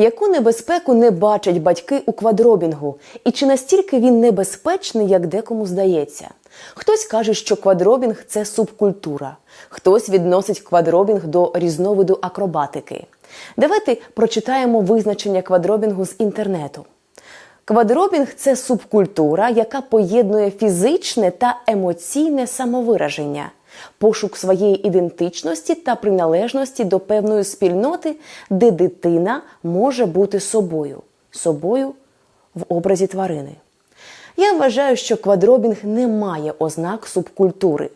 Яку небезпеку не бачать батьки у квадробінгу? І чи настільки він небезпечний, як декому здається? Хтось каже, що квадробінг це субкультура, хтось відносить квадробінг до різновиду акробатики. Давайте прочитаємо визначення квадробінгу з інтернету. Квадробінг це субкультура, яка поєднує фізичне та емоційне самовираження, пошук своєї ідентичності та приналежності до певної спільноти, де дитина може бути собою, собою в образі тварини. Я вважаю, що квадробінг не має ознак субкультури.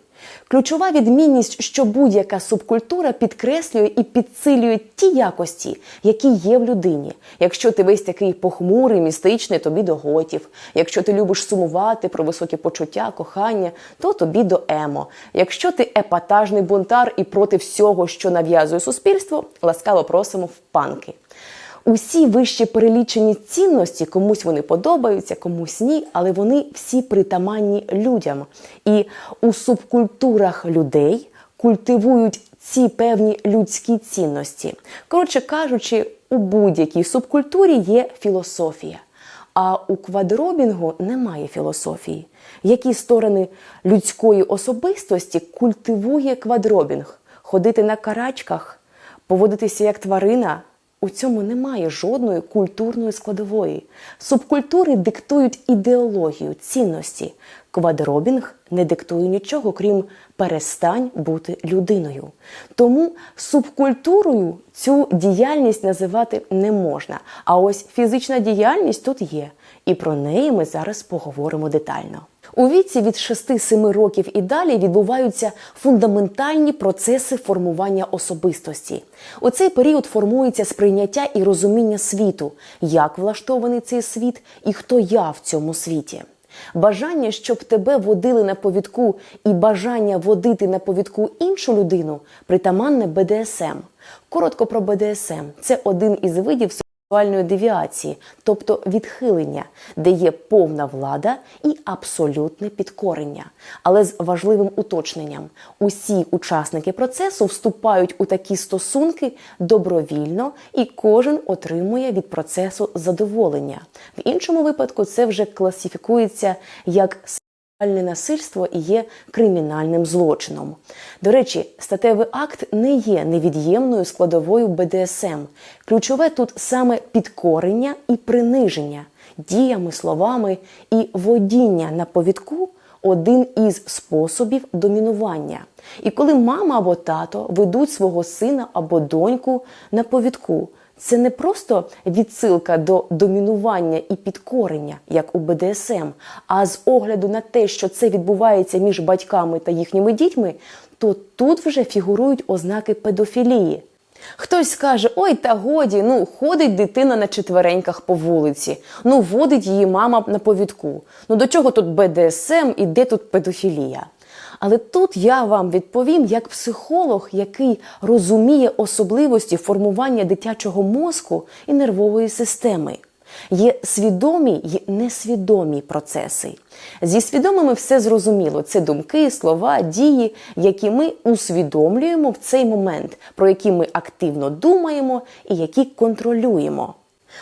Ключова відмінність, що будь-яка субкультура підкреслює і підсилює ті якості, які є в людині. Якщо ти весь такий похмурий, містичний, тобі до готів. Якщо ти любиш сумувати про високі почуття, кохання, то тобі до емо. Якщо ти епатажний бунтар і проти всього, що нав'язує суспільство, ласкаво просимо в панки. Усі вище перелічені цінності комусь вони подобаються, комусь ні, але вони всі притаманні людям. І у субкультурах людей культивують ці певні людські цінності. Коротше кажучи, у будь-якій субкультурі є філософія. А у квадробінгу немає філософії. Які сторони людської особистості культивує квадробінг? Ходити на карачках, поводитися як тварина. У цьому немає жодної культурної складової. Субкультури диктують ідеологію, цінності. Квадробінг не диктує нічого, крім перестань бути людиною. Тому субкультурою цю діяльність називати не можна. А ось фізична діяльність тут є, і про неї ми зараз поговоримо детально. У віці від 6-7 років і далі відбуваються фундаментальні процеси формування особистості. У цей період формується сприйняття і розуміння світу, як влаштований цей світ і хто я в цьому світі. Бажання, щоб тебе водили на повідку, і бажання водити на повідку іншу людину притаманне БДСМ. Коротко про БДСМ це один із видів сексуальної девіації, тобто відхилення, де є повна влада і абсолютне підкорення. Але з важливим уточненням: усі учасники процесу вступають у такі стосунки добровільно, і кожен отримує від процесу задоволення. В іншому випадку це вже класифікується як насильство і є кримінальним злочином. До речі, статевий акт не є невід'ємною складовою БДСМ. Ключове тут саме підкорення і приниження діями, словами і водіння на повідку один із способів домінування. І коли мама або тато ведуть свого сина або доньку на повідку. Це не просто відсилка до домінування і підкорення, як у БДСМ, а з огляду на те, що це відбувається між батьками та їхніми дітьми, то тут вже фігурують ознаки педофілії. Хтось скаже: ой, та годі, ну ходить дитина на четвереньках по вулиці, ну водить її мама на повідку. Ну до чого тут БДСМ і де тут педофілія? Але тут я вам відповім як психолог, який розуміє особливості формування дитячого мозку і нервової системи. Є свідомі й несвідомі процеси. Зі свідомими все зрозуміло. Це думки, слова, дії, які ми усвідомлюємо в цей момент, про які ми активно думаємо і які контролюємо.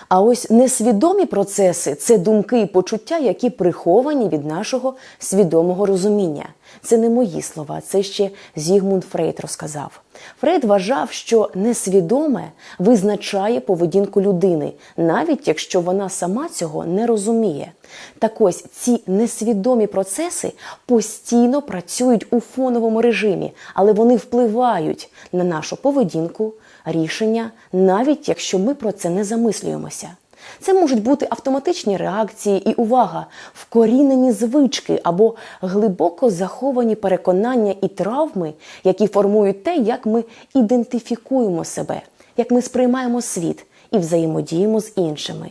А ось несвідомі процеси це думки і почуття, які приховані від нашого свідомого розуміння. Це не мої слова, це ще Зігмунд Фрейд розказав. Фрейд вважав, що несвідоме визначає поведінку людини, навіть якщо вона сама цього не розуміє. Так ось ці несвідомі процеси постійно працюють у фоновому режимі, але вони впливають на нашу поведінку, рішення, навіть якщо ми про це не замислюємося. Це можуть бути автоматичні реакції і увага, вкорінені звички або глибоко заховані переконання і травми, які формують те, як ми ідентифікуємо себе, як ми сприймаємо світ і взаємодіємо з іншими.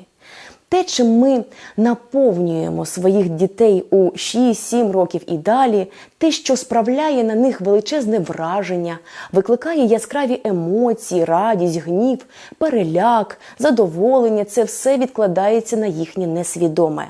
Те, чим ми наповнюємо своїх дітей у 6-7 років і далі, те, що справляє на них величезне враження, викликає яскраві емоції, радість, гнів, переляк, задоволення, це все відкладається на їхнє несвідоме.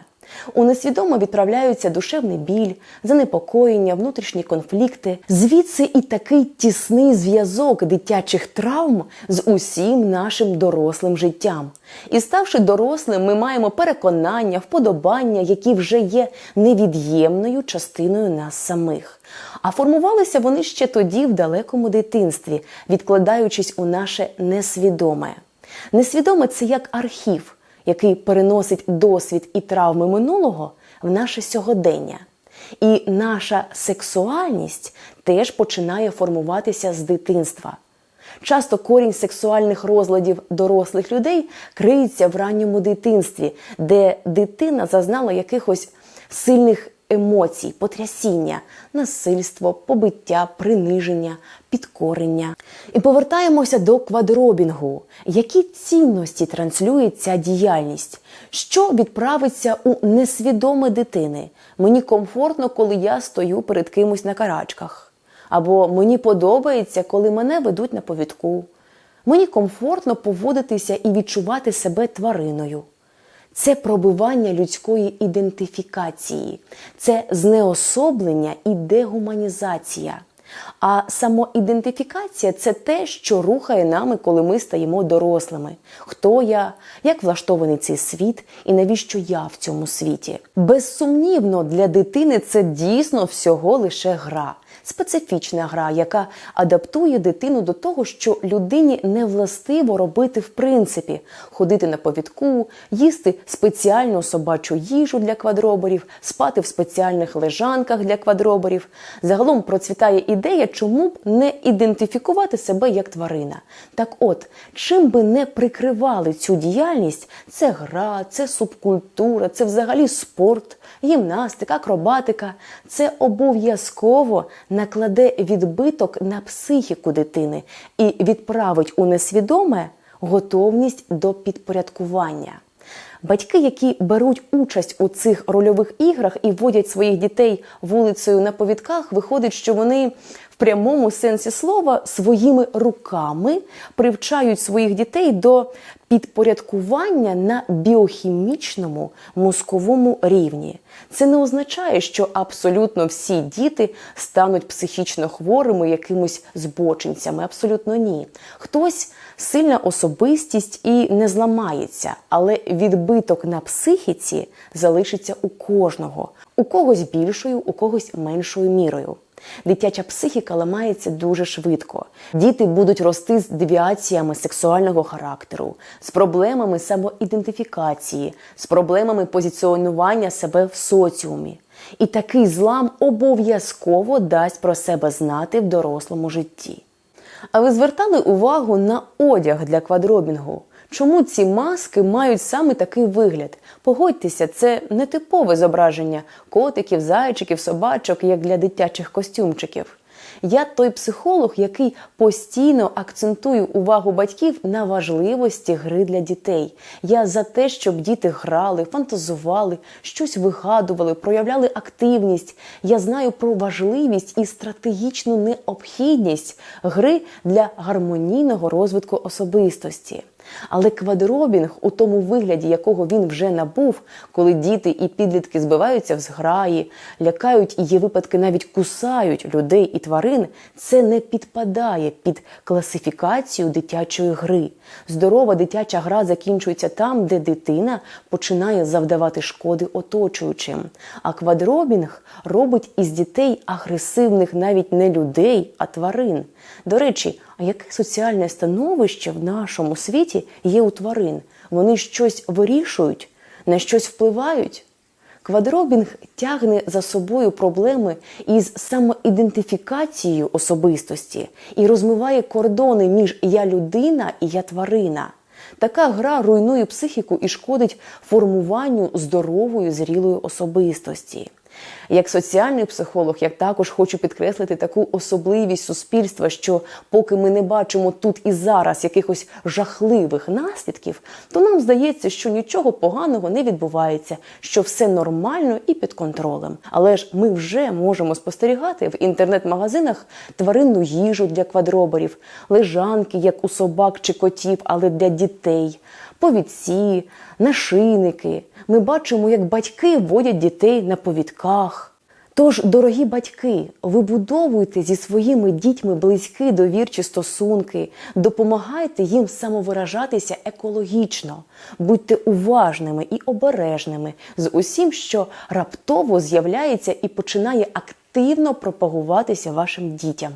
У несвідомо відправляються душевний біль, занепокоєння, внутрішні конфлікти. Звідси і такий тісний зв'язок дитячих травм з усім нашим дорослим життям. І ставши дорослим, ми маємо переконання, вподобання, які вже є невід'ємною частиною нас самих. А формувалися вони ще тоді, в далекому дитинстві, відкладаючись у наше несвідоме. Несвідоме це як архів, який переносить досвід і травми минулого в наше сьогодення. І наша сексуальність теж починає формуватися з дитинства. Часто корінь сексуальних розладів дорослих людей криється в ранньому дитинстві, де дитина зазнала якихось сильних емоцій, потрясіння, насильство, побиття, приниження, підкорення. І повертаємося до квадробінгу. Які цінності транслює ця діяльність? Що відправиться у несвідоме дитини? Мені комфортно, коли я стою перед кимось на карачках. Або мені подобається, коли мене ведуть на повідку. Мені комфортно поводитися і відчувати себе твариною. Це пробивання людської ідентифікації, це знеособлення і дегуманізація. А самоідентифікація це те, що рухає нами, коли ми стаємо дорослими. Хто я, як влаштований цей світ і навіщо я в цьому світі? Безсумнівно, для дитини це дійсно всього лише гра. Специфічна гра, яка адаптує дитину до того, що людині не властиво робити в принципі ходити на повідку, їсти спеціальну собачу їжу для квадроборів, спати в спеціальних лежанках для квадроборів. Загалом процвітає ідея, чому б не ідентифікувати себе як тварина. Так от, чим би не прикривали цю діяльність, це гра, це субкультура, це взагалі спорт, гімнастика, акробатика. Це обов'язково накладе відбиток на психіку дитини і відправить у несвідоме готовність до підпорядкування. Батьки, які беруть участь у цих рольових іграх і водять своїх дітей вулицею на повідках, виходить, що вони прямому сенсі слова своїми руками привчають своїх дітей до підпорядкування на біохімічному мозковому рівні. Це не означає, що абсолютно всі діти стануть психічно хворими якимось збочинцями. Абсолютно ні. Хтось сильна особистість і не зламається, але відбиток на психіці залишиться у кожного, у когось більшою, у когось меншою мірою. Дитяча психіка ламається дуже швидко. Діти будуть рости з девіаціями сексуального характеру, з проблемами самоідентифікації, з проблемами позиціонування себе в соціумі. І такий злам обов'язково дасть про себе знати в дорослому житті. А ви звертали увагу на одяг для квадробінгу? Чому ці маски мають саме такий вигляд? Погодьтеся, це не типове зображення котиків, зайчиків, собачок, як для дитячих костюмчиків. Я той психолог, який постійно акцентує увагу батьків на важливості гри для дітей. Я за те, щоб діти грали, фантазували, щось вигадували, проявляли активність. Я знаю про важливість і стратегічну необхідність гри для гармонійного розвитку особистості. Але квадробінг у тому вигляді, якого він вже набув, коли діти і підлітки збиваються в зграї, лякають і є випадки, навіть кусають людей і тварин, це не підпадає під класифікацію дитячої гри. Здорова дитяча гра закінчується там, де дитина починає завдавати шкоди оточуючим. А квадробінг робить із дітей агресивних навіть не людей, а тварин. До речі, яке соціальне становище в нашому світі є у тварин? Вони щось вирішують, на щось впливають? Квадробінг тягне за собою проблеми із самоідентифікацією особистості і розмиває кордони між я людина і я тварина. Така гра руйнує психіку і шкодить формуванню здорової зрілої особистості. Як соціальний психолог, я також хочу підкреслити таку особливість суспільства, що поки ми не бачимо тут і зараз якихось жахливих наслідків, то нам здається, що нічого поганого не відбувається, що все нормально і під контролем. Але ж ми вже можемо спостерігати в інтернет-магазинах тваринну їжу для квадроборів, лежанки, як у собак чи котів, але для дітей. Повідці, нашийники. Ми бачимо, як батьки водять дітей на повідках. Тож, дорогі батьки, вибудовуйте зі своїми дітьми близькі довірчі стосунки, допомагайте їм самовиражатися екологічно, будьте уважними і обережними з усім, що раптово з'являється і починає активно пропагуватися вашим дітям.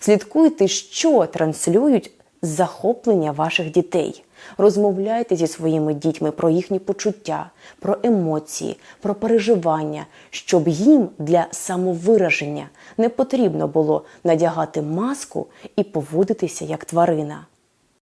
Слідкуйте, що транслюють захоплення ваших дітей. Розмовляйте зі своїми дітьми про їхні почуття, про емоції, про переживання, щоб їм для самовираження не потрібно було надягати маску і поводитися як тварина.